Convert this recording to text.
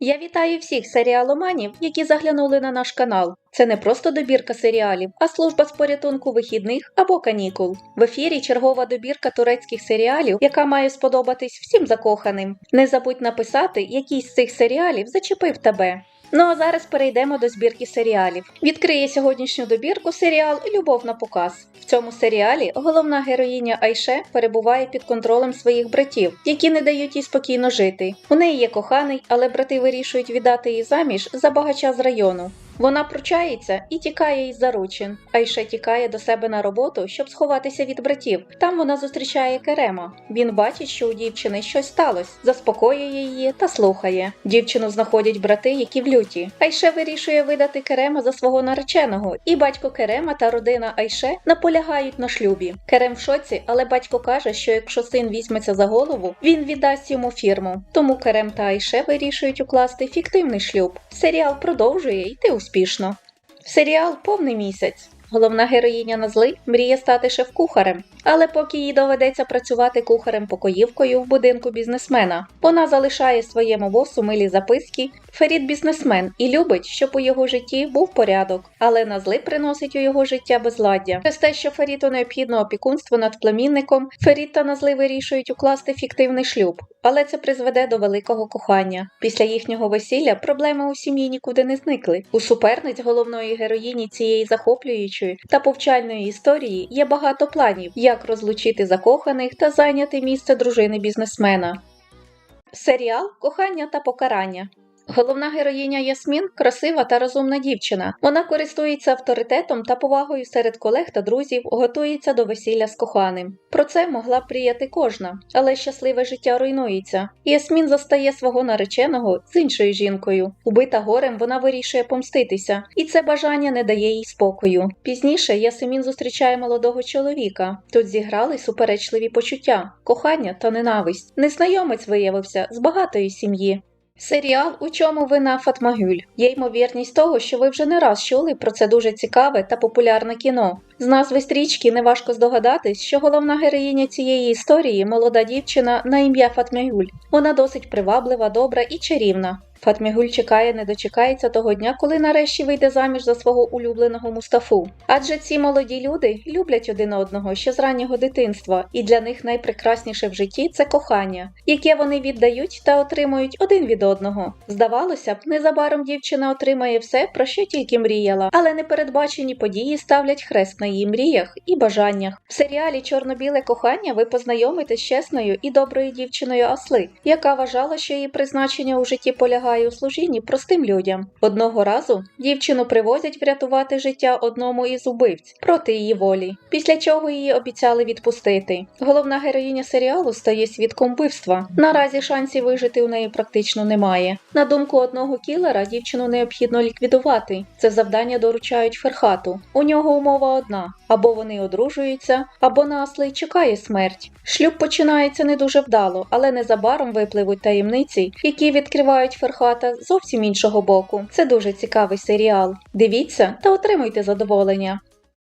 Я вітаю всіх серіаломанів, які заглянули на наш канал. Це не просто добірка серіалів, а служба з порятунку вихідних або канікул. В ефірі чергова добірка турецьких серіалів, яка має сподобатись всім закоханим. Не забудь написати, який з цих серіалів зачепив тебе. Ну а зараз перейдемо до збірки серіалів. Відкриє сьогоднішню добірку серіал Любов на показ. В цьому серіалі головна героїня Айше перебуває під контролем своїх братів, які не дають їй спокійно жити. У неї є коханий, але брати вирішують віддати її заміж за багача з району. Вона пручається і тікає із заручин. Айше тікає до себе на роботу, щоб сховатися від братів. Там вона зустрічає Керема. Він бачить, що у дівчини щось сталося, заспокоює її та слухає. Дівчину знаходять брати, які в люті. Айше вирішує видати Керема за свого нареченого, і батько Керема та родина Айше наполягають на шлюбі. Керем в шоці, але батько каже, що якщо син візьметься за голову, він віддасть йому фірму. Тому Керем та Айше вирішують укласти фіктивний шлюб. Серіал продовжує йти успішно. Серіал повний місяць. Головна героїня Назли мріє стати шеф-кухарем, але поки їй доведеться працювати кухарем-покоївкою в будинку бізнесмена, вона залишає своєму босу милі записки. Ферід бізнесмен і любить, щоб у його житті був порядок, але Назли приносить у його життя безладдя. Через те, що Феріту необхідно опікунство над племінником, Ферід та Назли вирішують укласти фіктивний шлюб, але це призведе до великого кохання. Після їхнього весілля проблеми у сім'ї нікуди не зникли. У суперниць головної героїні цієї захоплюючої та повчальної історії є багато планів, як розлучити закоханих та зайняти місце дружини бізнесмена. Серіал Кохання та покарання. Головна героїня Ясмін красива та розумна дівчина. Вона користується авторитетом та повагою серед колег та друзів, готується до весілля з коханим. Про це могла б мріяти кожна, але щасливе життя руйнується. Ясмін застає свого нареченого з іншою жінкою. Убита горем, вона вирішує помститися, і це бажання не дає їй спокою. Пізніше Ясмін зустрічає молодого чоловіка. Тут зіграли суперечливі почуття, кохання та ненависть. Незнайомець виявився з багатої сім'ї. Серіал У чому вина Фатмагюль. Є ймовірність того, що ви вже не раз чули про це дуже цікаве та популярне кіно. З назви стрічки неважко здогадатись, що головна героїня цієї історії молода дівчина на ім'я Фатмагюль. Вона досить приваблива, добра і чарівна. Фатмігуль чекає, не дочекається того дня, коли нарешті вийде заміж за свого улюбленого Мустафу. Адже ці молоді люди люблять один одного ще з раннього дитинства, і для них найпрекрасніше в житті це кохання, яке вони віддають та отримують один від одного. Здавалося б, незабаром дівчина отримає все, про що тільки мріяла, але непередбачені події ставлять хрест на її мріях і бажаннях. В серіалі Чорно-біле кохання ви познайомитесь з чесною і доброю дівчиною Асли, яка вважала, що її призначення у житті полягає у служінні простим людям. Одного разу дівчину привозять врятувати життя одному із убивць проти її волі, після чого її обіцяли відпустити. Головна героїня серіалу стає свідком вбивства. Наразі шансів вижити у неї практично немає. На думку одного кілера, дівчину необхідно ліквідувати. Це завдання доручають Ферхату. У нього умова одна: або вони одружуються, або на Асли чекає смерть. Шлюб починається не дуже вдало, але незабаром випливуть таємниці, які відкривають Ферхата з зовсім іншого боку. Це дуже цікавий серіал. Дивіться та отримуйте задоволення.